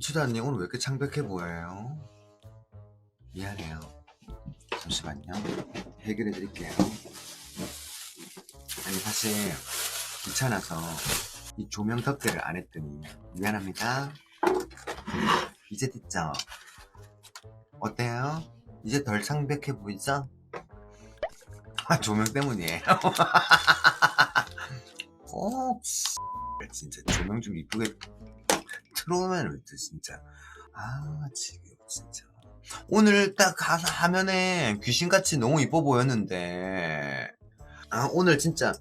수다님 오늘 왜 이렇게 창백해 보여요? 미안해요. 잠시만요. 해결해 드릴게요. 아니 사실 귀찮아서 이 조명 덮개를 안 했더니 미안합니다. 이제 됐죠? 어때요? 이제 덜 창백해 보이죠? 아 조명 때문이에요. 꼭 진짜 조명 좀 이쁘게 어때 진짜. 아 지금 진짜. 오늘 딱 화면에 귀신같이 너무 이뻐 보였는데. 아 오늘 진짜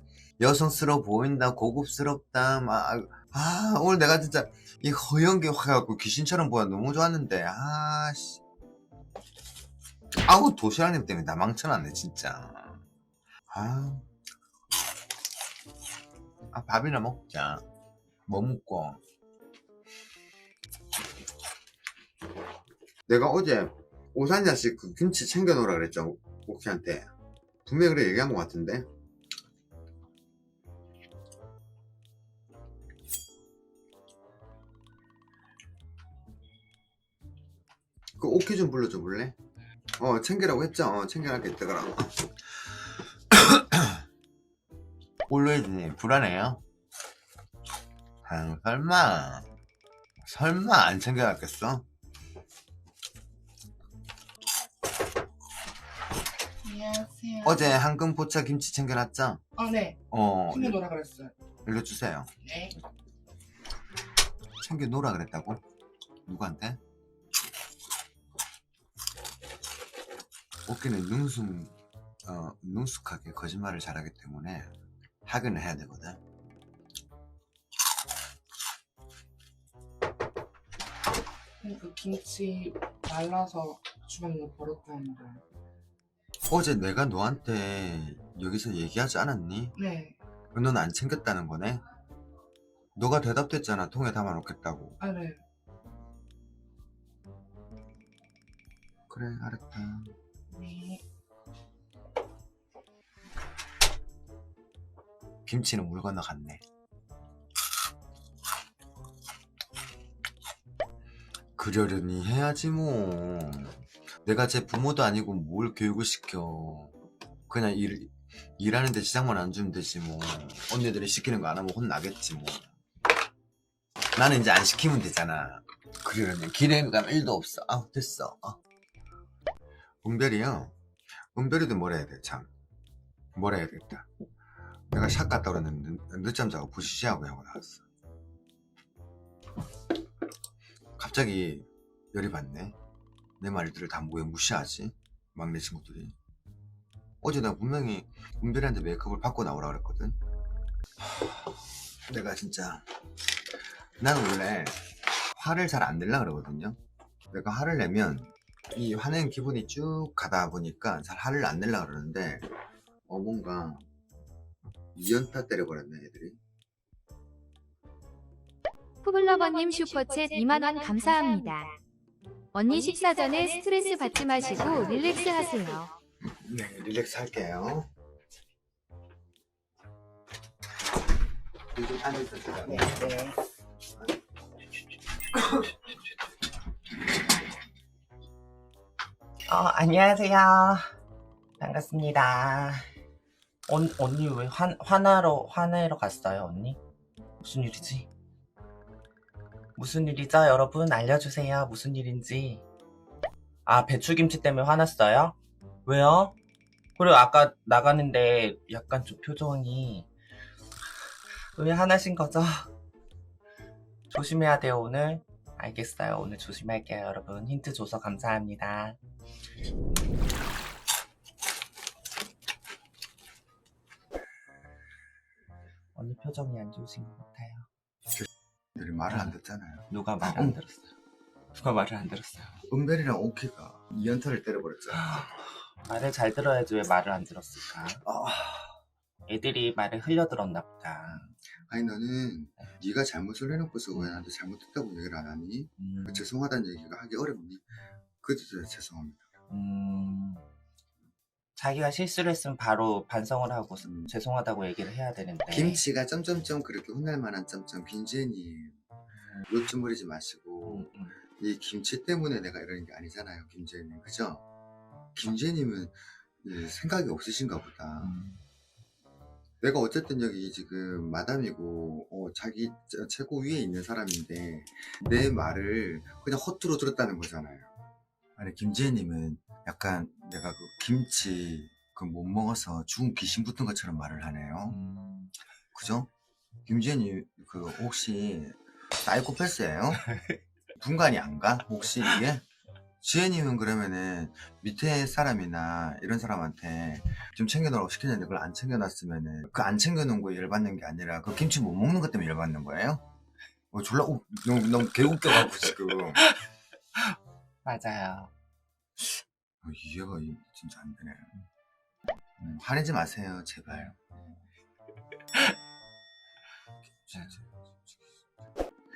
여성스러워 보인다 고급스럽다 막 아 오늘 내가 진짜 이 허연 게 와갖고 귀신처럼 보여. 너무 좋았는데. 아씨. 아우 도시락님 때문에 나 망쳐놨네 진짜. 아, 아 밥이나 먹자. 뭐 먹고 내가 어제 오산자씩 그 김치 챙겨놓으라 그랬죠 오키한테 분명히 그래 얘기한 것 같은데 그 오키 좀 불러줘 볼래? 어 챙기라고 했죠? 어 챙겨놨게 있다더라고 올로이드님 불안해요? 아 설마 설마 안 챙겨놨겠어? 안녕하세요. 어제 황금 포차 김치 챙겨놨죠? 아, 네. 어 챙겨 놓으라 그랬어요. 일러주세요 네. 챙겨 놓으라 그랬다고? 누구한테? 오키는 능숙 어, 능숙하게 거짓말을 잘하기 때문에 확인을 해야 되거든 근데 그 김치 말라서 주방에 버렸다는데. 어제 내가 너한테 여기서 얘기하지 않았니? 네. 넌안 챙겼다는 거네? 너가 대답됐잖아 통에 담아놓겠다고 아, 네. 그래 알았다 네. 김치는 물 건너갔네 그러려니 해야지 뭐 내가 제 부모도 아니고 뭘 교육을 시켜. 그냥 일, 일하는데 지장만 안 주면 되지 뭐. 언니들이 시키는 거 안 하면 혼나겠지 뭐. 나는 이제 안 시키면 되잖아. 그러려니 기대감 1도 없어. 아 됐어. 아. 은별이요. 은별이도 뭐라 해야 돼참. 뭐라 해야 되겠다 내가 샷 갔다 그랬는데 늦- 늦잠 자고 부시시하고 하고 나왔어. 갑자기 열이 받네 내 말들을 다 왜 무시하지? 막내 친구들이. 어제 내가 분명히 은별이한테 메이크업을 받고 나오라 그랬거든. 하, 내가 진짜 나는 원래 화를 잘 안 내려 그러거든요. 내가 화를 내면 이 화내는 기분이 쭉 가다 보니까 잘 화를 안 내려 그러는데 어 뭔가 이연타 때려버렸네 애들이. 푸블러버님 슈퍼챗 2만원 감사합니다. 언니 식사 전에 스트레스 받지 마시고 릴렉스 하세요. 네 릴렉스 할게요 요즘 앉아서 제가 네. 네. 어, 안녕하세요. 반갑습니다. 언, 언니 왜 화, 화나러, 화내러 갔어요, 언니? 무슨 일이지? 무슨 일이죠, 여러분? 알려주세요. 무슨 일인지. 아, 배추김치 때문에 화났어요? 왜요? 그리고 아까 나가는데 약간 좀 표정이 왜 화나신 거죠? 조심해야 돼요, 오늘. 알겠어요. 오늘 조심할게요, 여러분. 힌트 줘서 감사합니다. 언니 표정이 안 좋으신 것 같아요. 애들이 말을 안 듣잖아요 누가 말을 안 들었어요? 누가 말을 안 들었어요? 은별이랑 오키가 이 연타를 때려버렸잖아 말을 잘 들어야지 왜 말을 안 들었을까? 아, 애들이 말을 흘려들었나 보다. 아니 너는 네가 잘못을 해놓고서 왜 나한테 잘못했다고 얘기를 안 하니? 음, 죄송하다는 얘기가 하기 어렵니? 그래도 죄송합니다 음, 자기가 실수를 했으면 바로 반성을 하고 음. 죄송하다고 얘기를 해야 되는데 김치가 점점점 그렇게 혼날 만한 점점 빈젠이 욕좀 부리지 마시고 음, 음. 이 김치 때문에 내가 이러는 게 아니잖아요, 김재님. 그죠? 김재님은 이 생각이 없으신가 보다. 음. 내가 어쨌든 여기 지금 마담이고 어, 자기 저- 최고 위에 있는 사람인데 내 말을 그냥 허투루 들었다는 거잖아요. 아니 김재님은 약간 내가 그 김치 그 못 먹어서 죽은 귀신 붙은 것처럼 말을 하네요. 음. 그죠? 김재님 그 혹시 사이코패스예요? 분간이 안 가? 혹시 이게? 지혜님은 그러면은 밑에 사람이나 이런 사람한테 좀 챙겨놓으라고 시켰는데 그걸 안 챙겨놨으면은 그 안 챙겨놓은 거에 열받는 게 아니라 그 김치 못 먹는 것 때문에 열받는 거예요? 어, 졸라 우- 너무, 너무 개웃겨갖고 지금 어, 맞아요. 이해가 이- 진짜 안 되네 음, 화내지 마세요 제발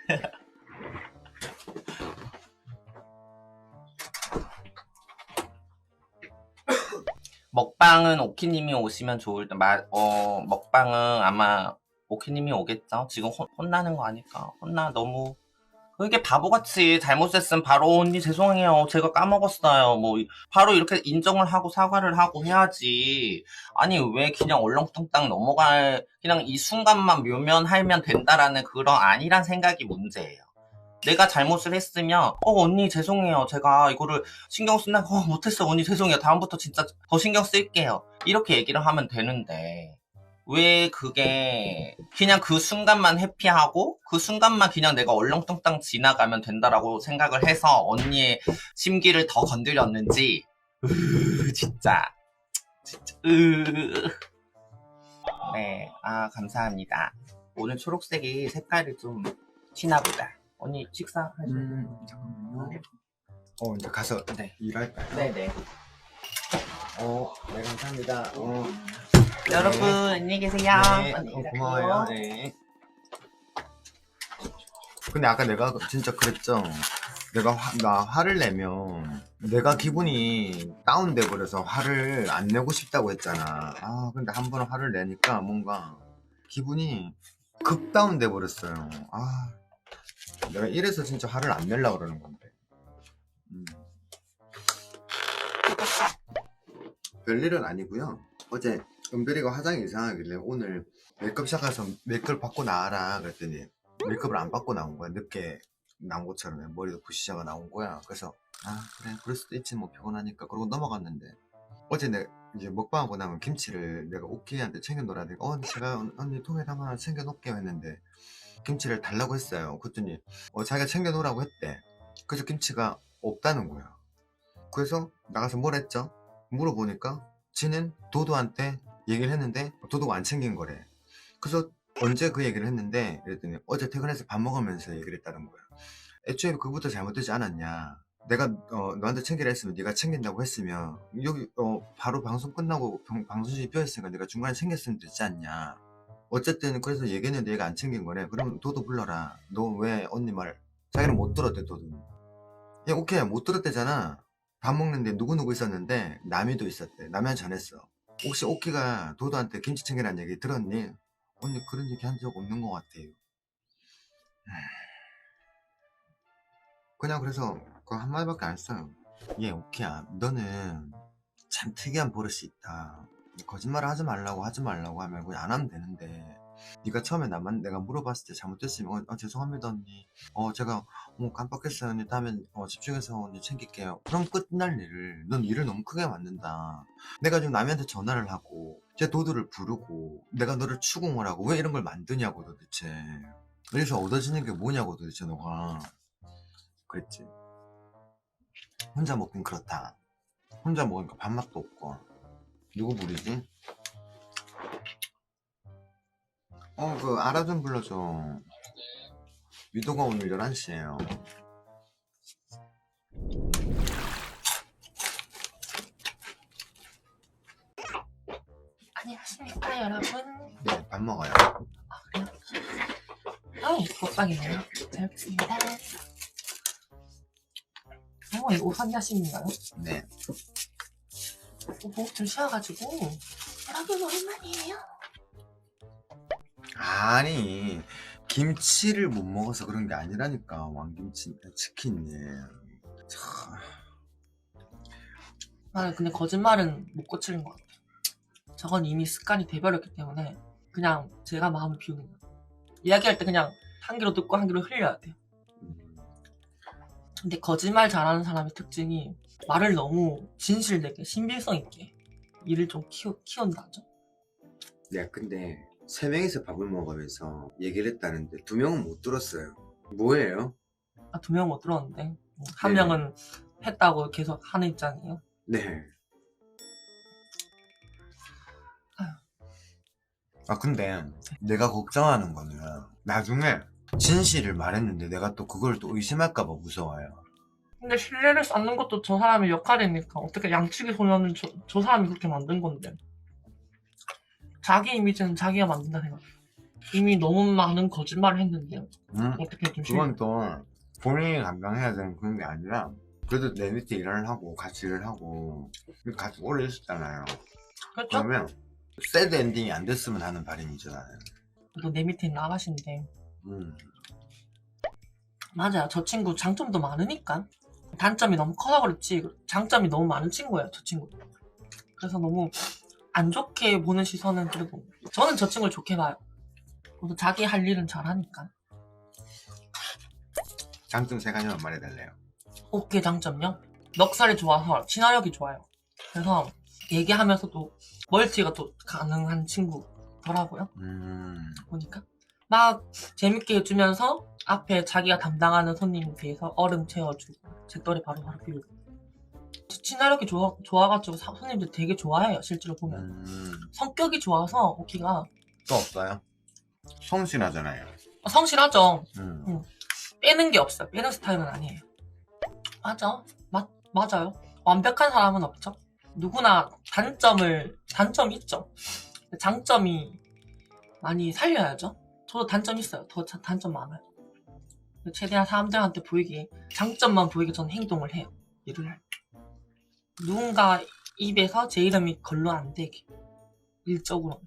먹방은 오키님이 오시면 좋을 때, 마, 어, 먹방은 아마 오키님이 오겠죠? 지금 혼, 혼나는 거 아니까. 혼나, 너무. 그게 바보같이 잘못했으면 바로 언니 죄송해요. 제가 까먹었어요. 뭐, 바로 이렇게 인정을 하고 사과를 하고 해야지. 아니, 왜 그냥 얼렁뚱땅 넘어갈, 그냥 이 순간만 묘면하면 된다라는 그런 아니란 생각이 문제예요. 내가 잘못을 했으면, 어, 언니 죄송해요. 제가 이거를 신경 쓴다고 어, 못했어 언니 죄송해요 다음부터 진짜 더 신경 쓸게요 이렇게 얘기를 하면 되는데 왜 그게 그냥 그 순간만 해피하고 그 순간만 그냥 내가 얼렁뚱땅 지나가면 된다라고 생각을 해서 언니의 심기를 더 건드렸는지 으 진짜 진짜 으 네아 감사합니다 오늘 초록색이 색깔이 좀 튀나 보다 언니 식사하시나요? 음, 잠깐만요 어 이제 가서 네. 일할까요? 네네 어, 네 감사합니다 어. 여러분 안녕히 계세요. 네, 어. 고마워요. 네. 근데 아까 내가 진짜 그랬죠. 내가 화, 나 화를 내면 내가 기분이 다운돼 버려서 화를 안 내고 싶다고 했잖아. 아 근데 한 번 화를 내니까 뭔가 기분이 극 다운돼 버렸어요. 아 내가 이래서 진짜 화를 안 내려고 그러는 건데. 음. 별일은 아니고요. 어제 은별이가 화장이 이상하길래 오늘 메이크업 샵 가서 메이크업 받고 나와라 그랬더니 메이크업을 안 받고 나온 거야. 늦게 나온 것처럼 머리도 부시자가 나온 거야. 그래서 아 그래. 그럴 수도 있지. 뭐 피곤하니까. 그러고 넘어갔는데 어제 내 이제 먹방하고 나면 김치를 내가 오키한테 챙겨놓으라 어 제가 언- 언니 통에 담아 챙겨놓을게요 했는데 김치를 달라고 했어요. 그랬더니 어 자기가 챙겨놓으라고 했대. 그래서 김치가 없다는 거야. 그래서 나가서 뭘 했죠? 물어보니까 지는 도도한테 얘기를 했는데 도도가 안 챙긴 거래. 그래서 언제 그 얘기를 했는데 그랬더니 어제 퇴근해서 밥 먹으면서 얘기를 했다는 거야. 애초에 그부터 잘못되지 않았냐. 내가 어, 너한테 챙기라 했으면 네가 챙긴다고 했으면 여기 어, 바로 방송 끝나고 방, 방송실이 비어있으니까 네가 중간에 챙겼으면 되지 않냐. 어쨌든 그래서 얘기했는데 얘가 안 챙긴 거래. 그럼 도도 불러라. 너 왜 언니 말 자기는 못 들었대 도도. 야 오케이 못 들었대잖아. 밥 먹는데 누구누구 있었는데 남이도 있었대. 남이한 전했어. 혹시 오키가 도도한테 김치 챙기라는 얘기 들었니? 언니 그런 얘기 한 적 없는 것 같아요. 그냥 그래서 그 한마디밖에 안 했어요. 예, 오키야. 너는 참 특이한 버릇이 있다. 거짓말을 하지 말라고 하지 말라고 하면 그냥 안 하면 되는데 네가 처음에 나만 내가 물어봤을 때 잘못됐으면 어, 어, 죄송합니다 언니. 어 제가 어, 깜빡했어요 언니. 다음엔 어, 집중해서 언니 챙길게요. 그럼 끝날 일을 넌 일을 너무 크게 만든다. 내가 지금 남한테 전화를 하고 제 도도를 부르고 내가 너를 추궁을 하고 왜 이런 걸 만드냐고 도대체. 그래서 얻어지는 게 뭐냐고 도대체 너가. 그랬지. 혼자 먹긴 그렇다. 혼자 먹으니까 밥맛도 없고. 누구 부르지? 어 그 알아 좀 불러줘. 위도가 오늘 11시에요. 안녕하십니까 여러분? 네 밥 먹어요. 어 먹방이네요. 잘 먹겠습니다. 어 이거 환자신인가요? 네. 어, 목좀 쉬어가지고. 여러분 오랜만이에요 아니 김치를 못 먹어서 그런 게 아니라니까 왕김치 치킨이 참 아 근데 거짓말은 못 고치는 것 같아요. 저건 이미 습관이 돼버렸기 때문에 그냥 제가 마음을 비우는 거예요. 이야기할 때 그냥 한 귀로 듣고 한 귀로 흘려야 돼요. 음, 근데 거짓말 잘하는 사람의 특징이 말을 너무 진실되게 신빙성 있게 일을 좀 키우, 키운다죠. 내가 근데 세 명이서 밥을 먹으면서 얘기를 했다는데 두 명은 못 들었어요 뭐예요? 아, 두명못 들었는데 한 네. 명은 했다고 계속 하는 입장이에요. 네. 아 근데 내가 걱정하는 거는 나중에 진실을 말했는데 내가 또 그걸 또 의심할까봐 무서워요. 근데 신뢰를 쌓는 것도 저 사람의 역할이니까 어떻게 양측의 소년을 저, 저 사람이 그렇게 만든 건데 자기 이미지는 자기가 만든다 생각. 이미 너무 많은 거짓말을 했는데 음, 어떻게 좀 그건 또 본인이 감당해야 되는 그런 게 아니라 그래도 내 밑에 일을 하고 같이 일을 하고 같이 오래 있었잖아요. 그렇죠? 그러면 새드 엔딩이 안 됐으면 하는 바람이죠 나는. 그래도 내 밑에 있는 아가씨인데 음. 맞아요. 저 친구 장점도 많으니까 단점이 너무 커서 그렇지 장점이 너무 많은 친구예요. 저 친구. 그래서 너무 안 좋게 보는 시선은 그래도 저는 저 친구를 좋게 봐요. 그래도 자기 할 일은 잘하니까. 장점 세 가지만 말해달래요. 오케이 장점요? 넉살이 좋아서 친화력이 좋아요. 그래서 얘기하면서도 멀티가 또 가능한 친구더라고요. 음. 보니까 막 재밌게 해주면서 앞에 자기가 담당하는 손님에 대해서 얼음 채워주고 제 또래 바로바로 비우고 저 친화력이 좋아, 좋아가지고 사- 손님들 되게 좋아해요 실제로 보면. 음. 성격이 좋아서 오키가. 또 없어요? 성실하잖아요. 성실하죠. 음. 빼는 게 없어요. 빼는 스타일은 아니에요. 맞아. 맞, 맞아요. 완벽한 사람은 없죠. 누구나 단점을 단점이 있죠. 장점이 많이 살려야죠. 저도 단점 있어요. 더 자- 단점 많아요. 최대한 사람들한테 보이게 장점만 보이게 저는 행동을 해요. 일을 할 때 누군가 입에서 제 이름이 걸로 안 되게. 일적으로